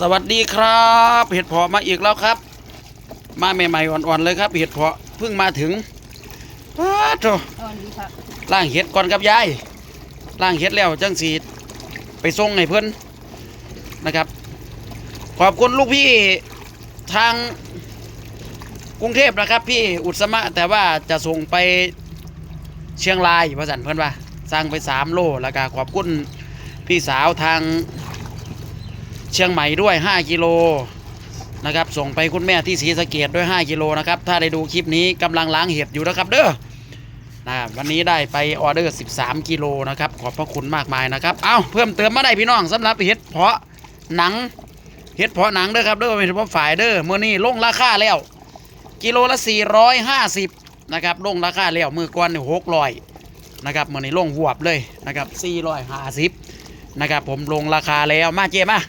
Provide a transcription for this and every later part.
สวัสดีครับ เห็ดเพาะมาอีกแล้วครับ มาใหม่ๆอ่อนๆเลยครับ เห็ดเพาะเพิ่งมาถึงว้าโถอ่อนดีครับล่างเห็ดก่อนกับยายล่างเห็ดแล้วจังสีไปส่งให้เพื่อนนะครับ ขอบคุณลูกพี่ทางกรุงเทพนะครับ พี่อุตสมะแต่ว่าจะส่งไปเชียงรายพระสันเพื่อนว่าสั่งไปสามโลแล้วก็ขอบคุณพี่สาวทาง เชียงใหม่ด้วย 5 กิโลนะครับส่งไปคุณแม่ที่ศรีสะเกดด้วย 5 กิโลนะครับถ้าได้ดูคลิปนี้กำลังล้างเห็ดอยู่นะครับเด้อนะวันนี้ได้ไปออเดอร์ 13 กิโลนะครับขอบพระคุณมากมายนะครับเอาเพิ่มเติมมาได้พี่น้องสำหรับเห็ดเพาะหนังเห็ดเพาะหนังเด้อครับเด้อเป็นเฉพาะฝ่ายเด้อเมื่อนี้ลงราคาแล้ว กิโลละ 450นะครับลงราคาแล้วมือก่อนนี่600นะครับเมื่อนี้ลงหวบเลยนะครับ450นะครับผมลงราคาแล้วมาเจมา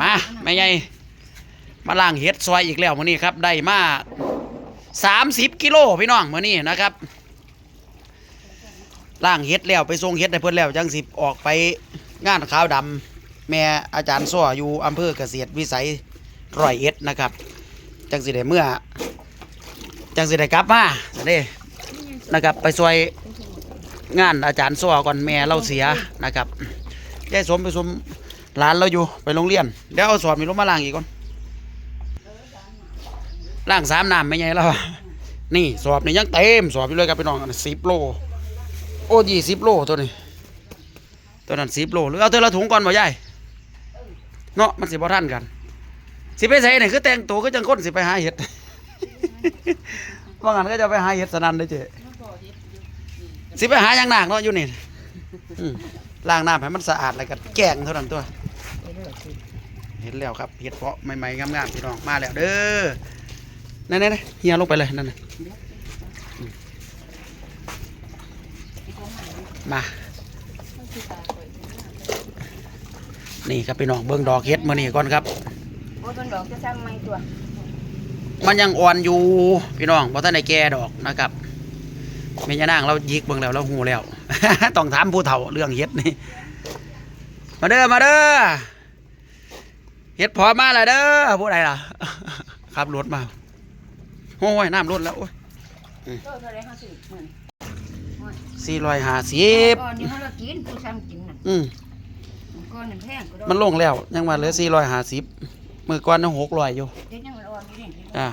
มาแม่ใหญ่มาล่างเห็ดซอยอีกแล้วมื้อนี้ครับ ได้มา30กิโลพี่น้องมื้อนี้นะครับล่างเห็ดแล้วไปส่งเห็ดได้เพิ่นแล้วจังสิบออกไปงานขาวดำแม่อาจารย์ซ้ออยู่อำเภอเกษตรวิสัยร้อยเอ็ดนะครับ จังสิได้เมื่อ จังสิได้กลับมาสิได้นะครับ ไปซอยงานอาจารย์ซ้อก่อนแม่เราเสียนะครับยายสมไปสม หลานเราอยู่ไปโรงเรียนเดี๋ยวเอาสอบมีลงมาล้างอีกก่อนล้างสามน้ำไม่ใหญ่แล้วนี่สอบนี่ยังเต็มสอบอยู่เลยครับพี่น้องสิบโลโอ้ยี่สิบโลตัวนี้ตัวนั้นสิบโลหรือเอาเธอละถุงก่อนบ่ยายเนาะมันสิบ่ทันกัน สิไปใส่นี่คือแต่งตัวก็จังก้นสิไปหาเห็ดว่างั้นก็จะไปหาเห็ดสนันได้เจ๊สิไปหาอย่างหนักเนาะอยู่นี่ล้างน้ำให้มันสะอาดแล้วก็แกงเท่านั้นตัว เรื่อยสิเห็นแล้วครับเห็ดเพาะใหม่ๆงามๆพี่น้องมาแล้วเด้อนั่นๆๆเฮียลงไปเลยนั่นน่ะอืมมานี่ครับพี่น้องเบิ้งดอกเห็ดมานี่ก่อนครับโอ้ต้นดอกจะสร้างไม้ตัว มันยังอ่อนอยู่พี่น้องเพราะท่านในแก่ดอกนะครับแม่ยานางเรายิกเบิ่งแล้วเราหูแล้ว ต้องถามผู้เฒ่าเรื่องเห็ดนี่ มาเด้อมาเด้อ เห็ดเพอมาแล้วเด้อผู้ใดล่ะขับรถมาโอ้ยน้ำรถแล้วโอ้ยต้นเท่าไรห้าสิบหมื่นสี่ร้อยห้าสิบก้อนนี้เขาเรากินผู้ซ้ำกินน่ะอืมก้อนนี่แพงก็ได้มันลงแล้ว ยังมาเหลือสี่ร้อยห้าสิบมือก่อนยังหกร้อยอยู่เดี๋ยวยังมันอ่อนอยู่นี่อ่า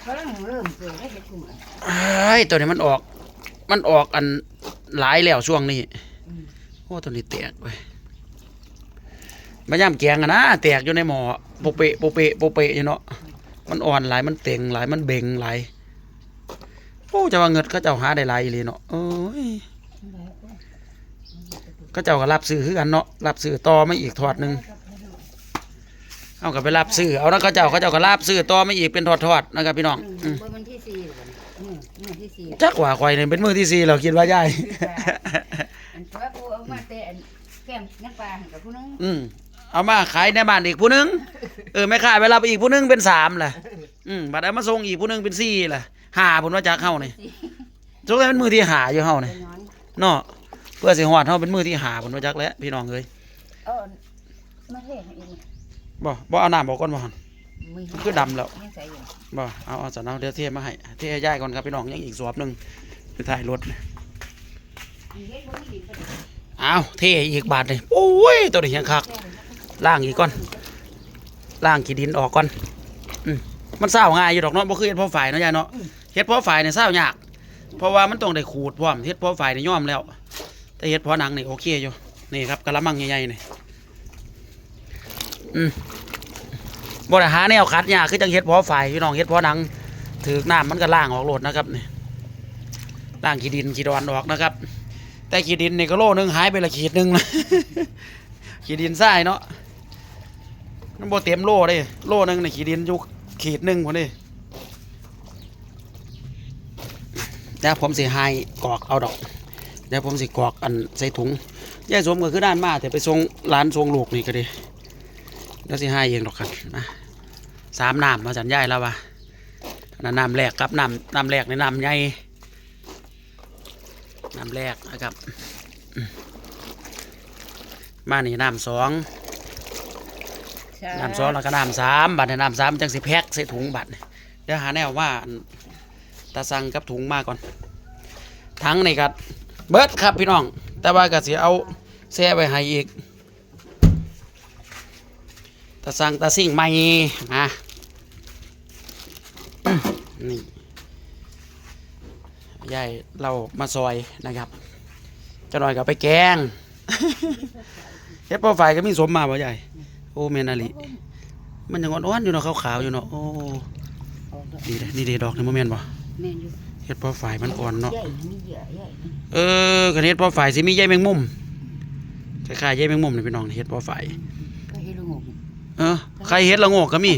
เขาเริ่มเริ่มเกิดได้เห็ดกุ้งเอ้ยตัวนี้มันออก มันออกอันหลายแล้วช่วงนี้โอ้ตัวนี้แตกไป มาย่ำแกงอะนะแตกอยู่ในหม้อโปะเปะโปะเปะโปะเปะอยู่เนาะมันอ่อนหลายมันเต่งหลายมันเบ่งหลายโอ้จะว่าเงินเขาเจ้าหาได้หลายอีหลีเนาะเอ้ยเขาเจ้าก็รับซื้อคือกันเนาะรับซื้อต่อมาอีกทอดหนึ่งเอากับไปรับซื้อเอาแล้วเขาเจ้าเขาเจ้าก็รับซื้อต่อมาอีกเป็นทอดๆนะครับพี่น้องอืมบนวันที่สี่อืมมือที่สี่จักว่าข่อยเนี่ยเป็นมือที่สี่เราคิดว่าย่ายอันตัวกูเอามาเตะแก้มงั้นปลากับผู้นึงอืม เอามาขายในบ้านอีกผู้หนึงเออไม่ขายไปรับอีกผู้หนึงเป็นสามแหละอืมบัดเอามาส่งอีกผู้หนึงเป็นสี่แหละหาผลว่าจากเฮานี่สงสัยเป็นมือที่หาอยู่เฮานี่เป็นน้อยเนาะเพื่อสิฮอดเฮาเป็นมือที่หาผลว่าจักแล้วพี่น้องเอ้ยเออมาเทให้อีกบ่บ่เอาน้ำบอกก่อนบ่หั่นมืมันคือดำแล้วยังใส่อยู่บ่เอาเอาสนเอาเดี๋ยวเทมาให้เทให้ยายก่อนครับพี่น้องยังอีกสวบหนึงไปถ่ายรถนี่เฮ็ดบ่มีดินก็ได้เอาเทอีกบาทนี่โอ้ยตัวนี้ยังคัก ล้างอีกก่อนล้างขี้ดินออกก่อนอืมมันเศร้าง่ายอยู่ดอกเนาะบ่คือเฮ็ดเพราะฝ่ายเนาะยายเนาะเฮ็ดเพาะฝ่ายเนี่ยเศร้ายาก เพราะว่ามันต้องได้ขูดพร้อมเฮ็ดเพาะฝ่ายเนี่ยย่อมแล้ว แต่เฮ็ดเพาะหนังนี่โอเคอยู่นี่ครับกะละมังใหญ่ๆนี่อืมบ่ได้หาแนวคัดยากคือจังเฮ็ดเพาะฝ่ายพี่น้องเฮ็ดเพาะหนังถือกน้ำมันก็ล่างออกโลดนะครับนี่ล่างขี้ดินขี้ดอนออกนะครับ แต่ขี้ดินนี่ก็โลนึงหายไปละขีดหนึงนะขี้ดินทรายเนาะ มันบ่เต็มโลเด้โลนึงในขีดินอยู่ขีดหนึงพุ่นนี่เดี๋ยวผมสิให้กรอกเอาดอกเดี๋ยวผมสิกรอกอันใส่ถุงยายสมก็คือด้านมาแต่ไปส่งร้านส่งลูกนี่ก็ดีเดี๋ยวสิให้เองดอกกันนะสามน้ำมาสัญญายแล้ววะน้ำแรกครับน้ำน้ำแรกในน้ำใหญ่น้ำแรกนะครับมมานี่น้ำสอง ใช่น้ำสองแล้วก็น้ำสามบัดนี้น้ำสามจังสิแพ็คใส่ถุงบัดนี่เดี๋ยวหาแนวว่าอันตาสั่งกับถุงมาก่อนทั้งนี่ก็เบิดครับพี่น้อง แต่ว่าก็สิเอาแช่ไว้ให้อีกตาสั่งตาสิ่งใหม่มาอื้อนี่ยายเรามาซอยนะครับเจะหน่อยก็ไปแกงเฮ็ดพอไฟก็มีสมมาบ่ใหญ่ โอ้เมนาลิมันยังอ่อนๆอยู่เนาะขาวๆอยู่เนาะโอ้ออกดอกนี่เด้นี่เด้ดอกนี่บ่แม่นบ่แม่นอยู่เฮ็ดพอไฟมันอ่อนเนาะใหญ่มีใหญ่ใหญ่เออคันเฮ็ดพอไฟสิมีใยแมงมุมคล้ายๆใยแมงมุมนี่พี่น้องเฮ็ดพอไฟก็เฮ็ดลูกหงเออใครเฮ็ดละโงกก็มี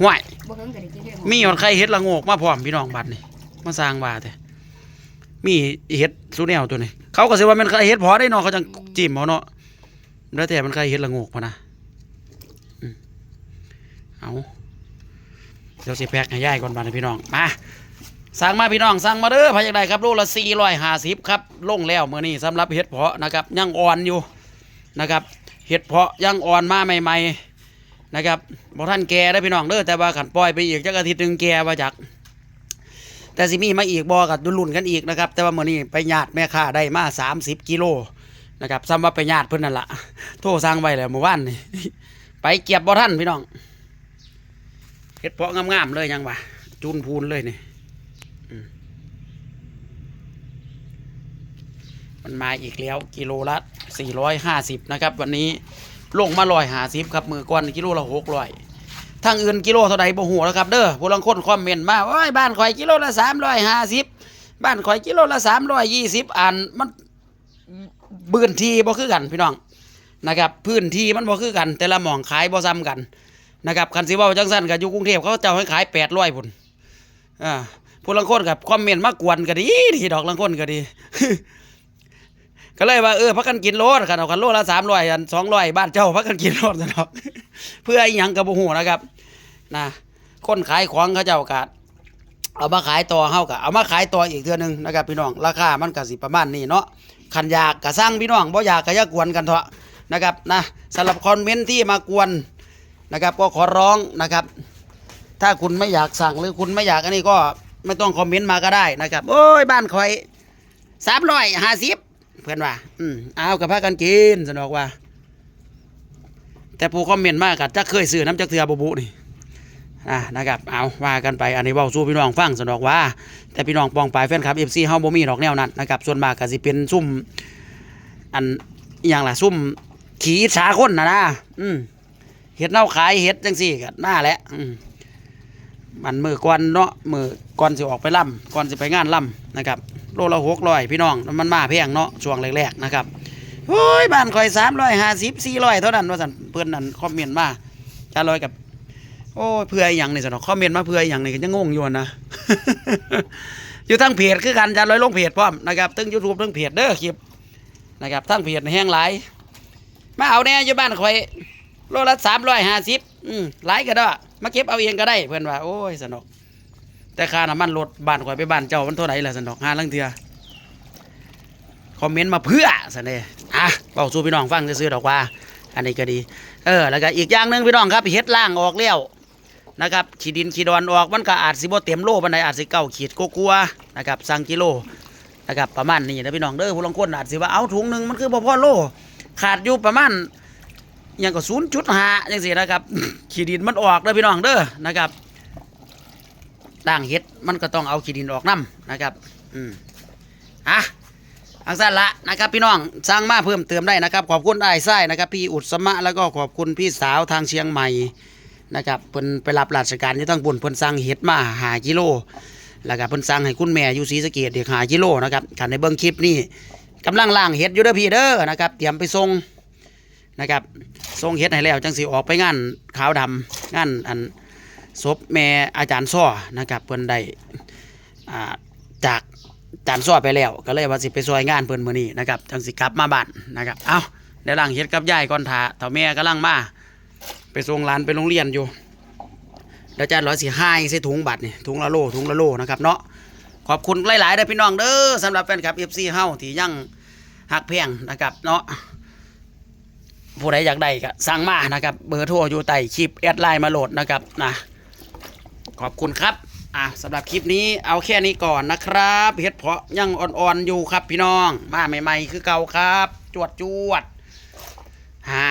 ห่วยบ่เฮิงก็ได้กินได้มีหอดใครเฮ็ดละโงกมาพร้อมพี่น้องบัดนี่มาสร้างว่าแต่มีเฮ็ดสุแนวตัวนี้เขาก็สิว่ามันใครเฮ็ดพอได้เนาะเขาจังจิ้มเอาเนาะแล้วแต่มันใครเฮ็ดละโงกพะนะอืม เอาเดี๋ยวสิแพ็คให้ยายก่อนบัดนี้พี่น้อง มาสั่งมาพี่น้องสั่งมาเด้อพายากได้ครับโลละ450ครับลงแล้วมื้อนี้สำหรับเฮ็ดเพาะนะครับยังอ่อนอยู่นะครับเฮ็ดเพาะยังอ่อนมาใหม่ ๆนะครับบอกท่านแก่ได้พี่น้องเด้อแต่ว่าขันปล่อยไปอีกจักอาทิตย์หนึงแก่ว่าจักแต่สิมีมาอีกบอกับดุลุ่นกันอีกนะครับ แต่ว่าเมื้อนี้ไปญาติแม่ค้าได้มา30กิโลนะครับซ้ำว่าไปญาติเพิ่นนั่นละโทรสั่งไว้แล้วเมื่อวานนี่ไปเก็บบ่ท่านพี่น้อง เฮ็ดเพาะงามๆเลยยังวะจูนพูนเลยนี่มันมาอีกแล้วกิโลละ450นะครับ วันนี้ลงมาลอยหาสิบครับมือก่อนกิโลละหกร้อยทางอื่นกิโลเท่าใดบ่ฮู้แล้วครับเด้อผู้ลังคนคอมเมนต์มาว่าบ้านข่อยกิโลละสามร้อยห้าสิบบ้านข่อยกิโลละสามร้อยยี่สิบอันมันพื้นที่บ่คือกันพี่น้องนะครับ พื้นที่มันบ่คือกัน แต่ละหม่องขายบ่ซ้ำกัน นะครับคันสิว้าจังซั่นก็อยู่กรุงเทพเขาเจ้าให้ขายแปดร้อยพุ่นอ่าผู้ลังคนกับคอมเมนต์มากวนก็ดีดีดอกลังคนก็ดี ก็เลยว่าเออพักกันกินโลดกันเอากันโลละสามร้อยอันสองร้อยบ้านเจ้าพักกันกินโลดสนอกเพื่ออีหยังกับบุหูนะครับนะคนขายของเขาเจ้ากะเอามาขายต่อเฮากะเอามาขายต่ออีกเทื่อนึงนะครับพี่น้องราคามันก็สิประมาณนี้เนาะขันยากกะสร้างพี่น้องบ่อยากกะยากวนกันเถอะนะครับนะสำหรับคอมเมนต์ที่มากวน นะครับก็ขอร้องนะครับ ถ้าคุณไม่อยากสั่งหรือคุณไม่อยากอันนี้ก็ไม่ต้องคอมเมนต์มาก็ได้นะครับ โอ้ยบ้านคอยสามร้อยห้าสิบเพื่อนว่าอืมเอากับพากันกินสนอกว่า แต่ผู้คอมเมนต์มากกัดจักเคยซื้อน้ำจักเทือบุบุนี่อะนะครับเอาว่ากันไปอันนี้ว้าสู้พี่น้องฟังสนอกว่า แต่พี่น้องปองปลายแฟนคลับเอฟซีเฮาบ่มีดอกแนวนั้นนะครับส่วนมากก็สิเป็นซุ่มอันอย่างละซุ่มขี่อิจฉาคนนะนะอืม เห็ดเน่าขายเห็ดจังสี่ก็น่าแหละมันมือก่อนเนาะมือก่อนสิออกไปล่ำก่อนสิไปงานล่ำนะครับโลละหกร้อยพี่น้องมันมาแพงเนาะช่วงแรกๆนะครับโอ้ยบ้านข่อยสามร้อยห้าสิบสี่ร้อยเท่านั้นว่าสันเพื่อนนั่นคอมเมนต์มาจะร้อยกับโอ้เพื่ออย่างนี่สนอคอมเมนต์มาเพื่ออย่างนี่ก็ยังงงอยู่นะอยู่ทั้งเพจคือกันจะร้อยลงเพจพร้อมนะครับทั้งยูทูบทั้งเพจเด้อคลิปนะครับทั้งเพจแห้งหลายมาเอาแน่อยู่บ้านข่อย โลละสามร้อยห้าสิบอืมหลายก็ได้มาเก็บเอาเองก็ได้เพื่อนว่า โอ้ยสนอกแต่ค่าน้ำมันรถบ้านข่อยไปบ้านเจ้ามันเท่าไหร่ล่ะสนดอกห้าลังเทือคอมเมนต์มาเพื่อสันเดอะเบาสู่พี่น้องฟังซื้อดอกว่า อันนี้ก็ดี เออ แล้วก็อีกอย่างหนึ่งพี่น้องครับเฮ็ดล่างออกแล้วนะครับขีดินขีดอนออกมันก็อาจสิบ่เต็มโลปานใดอาจสิเก้าขีดกลัวนะครับสั่งกิโลนะครับประมาณนี้นะพี่น้องเด้อผู้ลงคนอาจสิว่าเอาถุงหนึ่งมันคือบ่พอโล ขาดอยู่ประมาณ ยังก็ศูนย์จุดห้าจังซี่นะครับ ขีดินมันออกเด้อพี่น้องเด้อนะครับด่างเห็ดมันก็ต้องเอาขี้ดินออกน้ำนะครับอืมอะอังสันละนะครับพี่น้องสร้างมาเพิ่มเติมได้นะครับ ขอบคุณไอ้ไส้นะครับ พี่อุตสมะแล้วก็ขอบคุณพี่สาวทางเชียงใหม่นะครับเพิ่นไปรับราชการที่ตั้งบุญเพิ่นสั่งเห็ดมาหากิโลแล้วก็เพิ่นสั่งให้คุณแม่อยู่ศรีสะเกดเด็กหากิโลนะครับขันในเบิ้องคลิปนี่กำลังล่างเห็ดอยู่เด้อพี่เด้อนะครับเตรียมไปส่ง นะครับส่งเห็ดให้แล้วจังสิออกไปงานขาวดำงานอันศพแม่อาจารย์ซ้อนะครับเพิ่นได้อ่าจากอาจารย์ซ้อไปแล้ว ก็เลยว่าสิไปซอยงานเพิ่นมื้อนี้นะครับจังสิกลับมาบ้านนะครับเอาเดี๋ยวหลังเฮ็ดกับยายก่อนท่าเฒ่าแม่กำลังมาไปส่งหลานไปโรงเรียนอยู่เดี๋ยวอาจารย์ร้อยสิให้ใส่ถุงบัตรนี่ถุงละโลถุงละโลนะครับเนาะขอบคุณหลายๆเด้อพี่น้องเด้อสำหรับแฟนคลับ FC เฮาที่ยังหักเพียงนะครับเนาะ ผู้ใดอยากได้ก็สั่งมานะครับ เบอร์โทรอยู่ใต้คลิปแอดไลน์มาโหลดนะครับนะขอบคุณครับอะสำหรับคลิปนี้เอาแค่นี้ก่อนนะครับเฮ็ดเพาะยังอ่อนๆอยู่ครับพี่น้อง มาใหม่ๆคือเก่าครับ จวดจวดฮ่า